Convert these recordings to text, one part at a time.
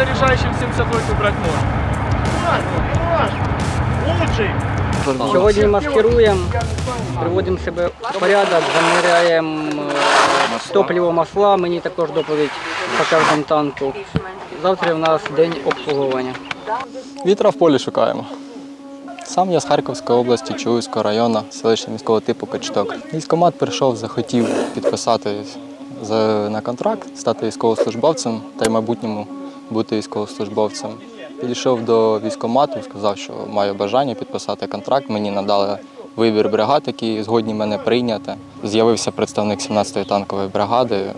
заряжающим 78 брать можно. Лучший. Сьогодні маскируємо, приводимо себе в порядок, заміряємо е, топливо масла, мені також доповідь по кожному танку. Завтра в нас день обслуговування. Вітра в полі шукаємо. Сам я з Харківської області, Чуївського району, селище міського типу Качток. Військомат прийшов, захотів підписати на контракт, стати військовослужбовцем та й майбутньому бути військовослужбовцем. Підійшов до військомату, сказав, що маю бажання підписати контракт. Мені надали вибір бригад, які згодні мене прийняти. З'явився представник 17-ї танкової бригади,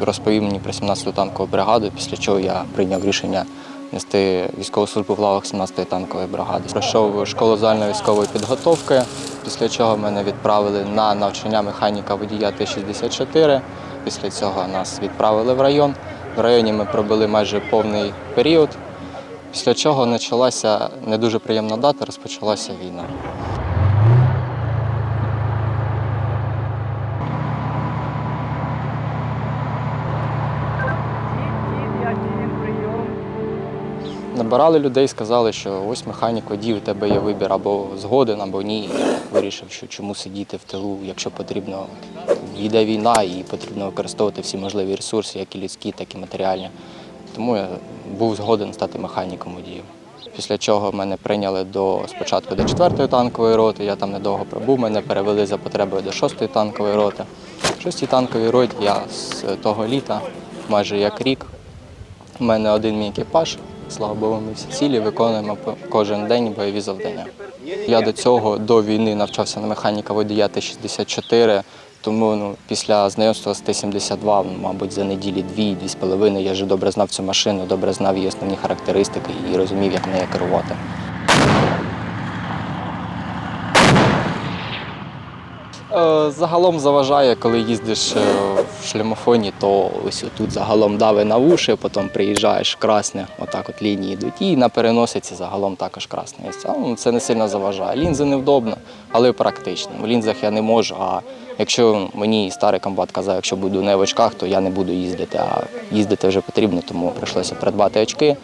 розповів мені про 17-ту танкову бригаду, після чого я прийняв рішення нести військову службу в лавах 17-ї танкової бригади. Пройшов школу загальної військової підготовки, після чого мене відправили на навчання механіка водія Т-64. Після цього нас відправили в район. В районі ми пробули майже повний період, після чого почалася не дуже приємна дата, розпочалася війна. Набирали людей, сказали, що ось механік водій, у тебе є вибір або згоден, або ні. Вирішив, що чому сидіти в тилу, якщо потрібно йде війна і потрібно використовувати всі можливі ресурси, як і людські, так і матеріальні. Тому я був згоден стати механіком водієм. Після чого мене прийняли до спочатку до 4-ї танкової роти. Я там недовго пробув, мене перевели за потребою до 6-ї танкової роти. В 6-й танковій роті я з того літа, майже як рік, у мене один мій екіпаж. Слава Богу, ми всі цілі виконуємо кожен день бойові завдання. Я до цього до війни навчався на механіка водія Т-64, тому ну, після знайомства з Т-72, ну, мабуть, за неділі дві, дві з половиною я вже добре знав цю машину, добре знав її основні характеристики і розумів, як нею керувати. Е, Загалом заважає, коли їздиш е, в шлемофоні, то ось тут загалом дави на вуші, потім приїжджаєш красне, отак от лінії йдуть, і на переносиці загалом також красне. ну, Це не сильно заважає. Лінзи невдобно, але практично. В лінзах я не можу. А якщо мені старий комбат казав, якщо буду не в очках, то я не буду їздити. А їздити вже потрібно, тому прийшлося придбати очки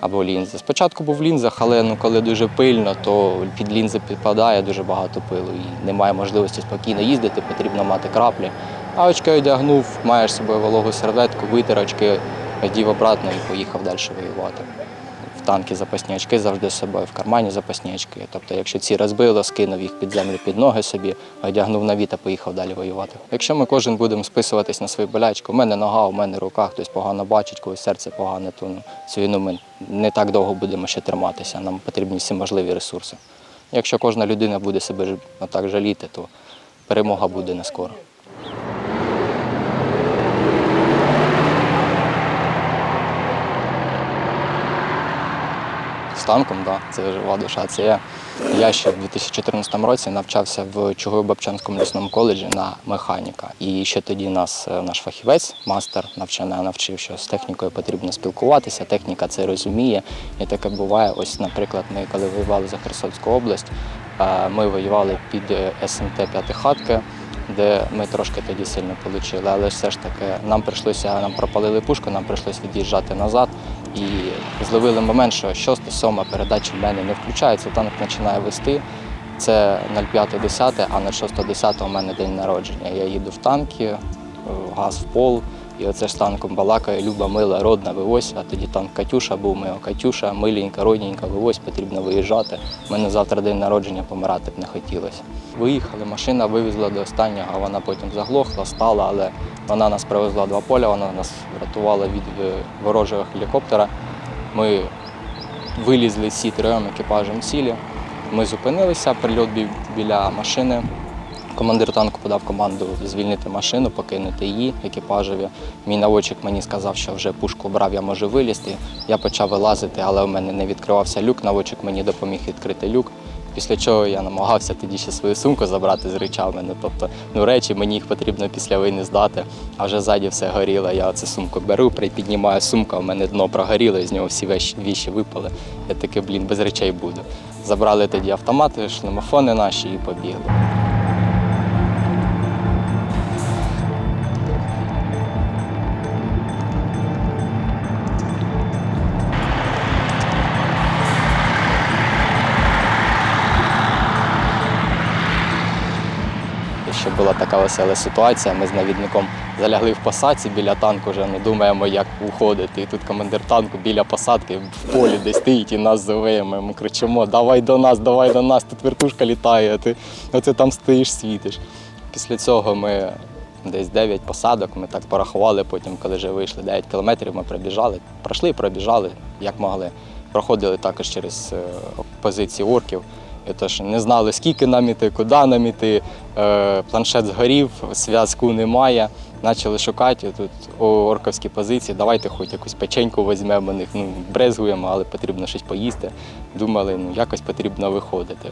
або лінзи. Спочатку був в лінзах, але ну, коли дуже пильно, то під лінзи підпадає дуже багато пилу і немає можливості спокійно їздити, потрібно мати краплі. А очки одягнув, маєш собою вологу серветку, витер очки, одів обратно і поїхав далі воювати. В танки запасні очки завжди з собою, в кармані запасні очки. Тобто, якщо ці розбило, скинув їх під землю під ноги собі, одягнув нові та поїхав далі воювати. Якщо ми кожен будемо списуватись на свою болячку, у мене нога, у мене рука, хтось погано бачить, когось серце погане, то ну, цю війну ми не так довго будемо ще триматися. Нам потрібні всі можливі ресурси. Якщо кожна людина буде себе отак жаліти, то перемога буде не скоро. Танком, да, це жива душа. Це я. Я ще в 2014 році навчався в Чугуєво-Бабчанському лісному коледжі на механіка. І ще тоді нас е, наш фахівець, мастер навчання, навчив, що з технікою потрібно спілкуватися, техніка це розуміє. І таке буває. Ось, наприклад, ми коли воювали за Херсонську область, е, ми воювали під е, СМТ П'ятихатки, де ми трошки тоді сильно отримали, але все ж таки нам прийшлося, нам пропалили пушку, нам прийшлося від'їжджати назад. І зловили момент, що 6-7 передача в мене не включається, танк починає вести. Це 05.10, а на 6.10 у мене день народження. Я їду в танки, газ в пол, і оце ж танком балакає, люба, мила, родна, вивозь, а тоді танк Катюша був, його Катюша, миленька, родненька, вивозь, потрібно виїжджати. У мене завтра день народження, помирати б не хотілося. Виїхали, машина вивезла до останнього, вона потім заглохла, стала, але вона нас привезла два поля, вона нас врятувала від е, ворожого гелікоптера. Ми вилізли всі трьом екіпажем цілі. Ми зупинилися, прильот бі- біля машини. Командир танку подав команду звільнити машину, покинути її екіпажеві. Мій наводчик мені сказав, що вже пушку брав, я можу вилізти. Я почав вилазити, але у мене не відкривався люк. Наводчик мені допоміг відкрити люк. Після чого я намагався тоді ще свою сумку забрати з речами. Ну, тобто, ну речі мені їх потрібно після війни здати, а вже ззаді все горіло. Я цю сумку беру, припіднімаю сумку, в мене дно прогоріло, і з нього всі віші випали. Я такий, блін, без речей буду. Забрали тоді автомати, шлемофони наші і побігли. Була така весела ситуація. Ми з навідником залягли в посадці біля танку, вже не думаємо, як уходити. І тут командир танку біля посадки в полі десь стоїть і нас зове. Ми кричимо: Давай до нас, давай до нас, тут вертушка літає, ти оце там стоїш, світиш. Після цього ми десь 9 посадок, ми так порахували, потім, коли вже вийшли 9 кілометрів, ми пробіжали, пройшли, пробіжали, як могли. Проходили також через е, позиції орків. Тож не знали, скільки нам іти, куди нам іти. Е, Планшет згорів, зв'язку немає. Почали шукати тут орковські позиції. Давайте хоч якусь печеньку візьмемо них. Ну, брезгуємо, але потрібно щось поїсти. Думали, ну якось потрібно виходити.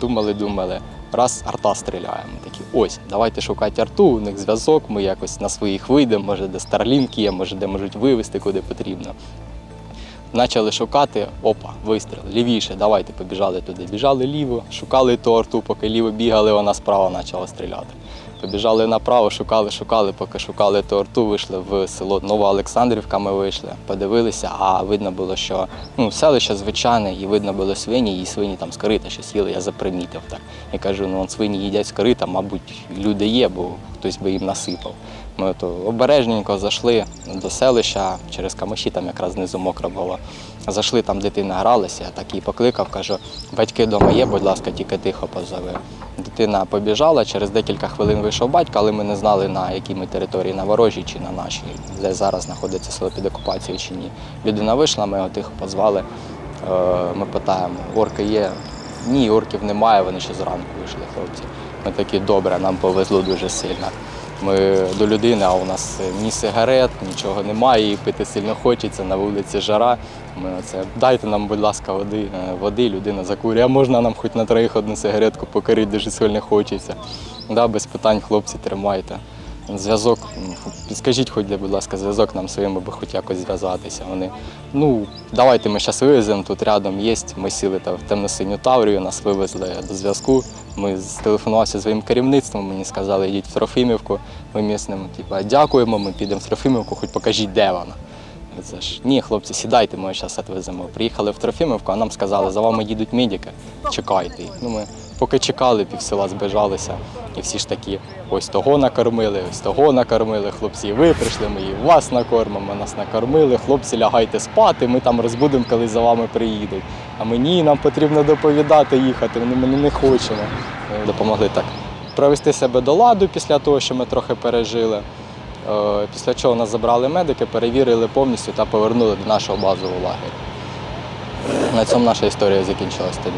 Думали, думали. Раз арта стріляє. Ми такі, ось, давайте шукати арту, у них зв'язок, ми якось на своїх вийдемо, може, де Starlink є, може, де можуть вивезти, куди потрібно. Почали шукати, опа, вистріл, лівіше, давайте побіжали туди. Біжали ліво, шукали ту арту, поки ліво бігали, вона справа почала стріляти. Побіжали направо, шукали, шукали, поки шукали ту арту, вийшли в село Нова Олександрівка. Ми вийшли, подивилися, а видно було, що ну, селище звичайне, і видно було свині, і свині там з корита щось їли, я запримітив так. Я кажу, ну свині їдять з корита, мабуть, люди є, бо хтось би їм насипав. Ми то обережненько зайшли до селища через камиші, там якраз знизу мокро було. Зайшли, там дитина гралася, я так її покликав, кажу, батьки вдома є, будь ласка, тільки тихо позови. Дитина побіжала, через декілька хвилин вийшов батько, але ми не знали, на якій ми території, на ворожій чи на нашій, де зараз знаходиться село під окупацією чи ні. Людина вийшла, ми його тихо позвали. Е, Ми питаємо, орки є? Ні, орків немає, вони ще зранку вийшли, хлопці. Ми такі, добре, нам повезло дуже сильно. Ми до людини, а у нас ні сигарет, нічого немає, і пити сильно хочеться, на вулиці жара. Ми оце, дайте нам, будь ласка, води, Е, води, людина закурює, а можна нам хоч на троїх одну сигаретку покорити, дуже сильно хочеться. Да, без питань, хлопці, тримайте. Зв'язок, підскажіть, хоч, будь ласка, зв'язок нам своїми, аби хоч якось зв'язатися. Вони, ну, давайте ми зараз вивеземо, тут рядом є. Ми сіли та в темно-синю Таврію, нас вивезли до зв'язку. Ми зтелефонувалися своїм керівництвом, мені сказали, йдіть в Трофимівку. Ми місним, типу, дякуємо, ми підемо в Трофимівку, хоч покажіть, де вона. Це ж ні, хлопці, сідайте, ми зараз відвеземо. Приїхали в Трофімівку, а нам сказали, за вами їдуть медики, чекайте. Ну, ми поки чекали, пів села збіжалися, і всі ж такі, ось того накормили, ось того накормили. Хлопці, ви прийшли, ми і вас накормимо, нас накормили. Хлопці, лягайте спати, ми там розбудемо, коли за вами приїдуть. А мені нам потрібно доповідати їхати, ми не хочемо. Допомогли так провести себе до ладу після того, що ми трохи пережили. Е, Після чого нас забрали медики, перевірили повністю та повернули до нашого базового лагеря. На цьому наша історія закінчилась тоді.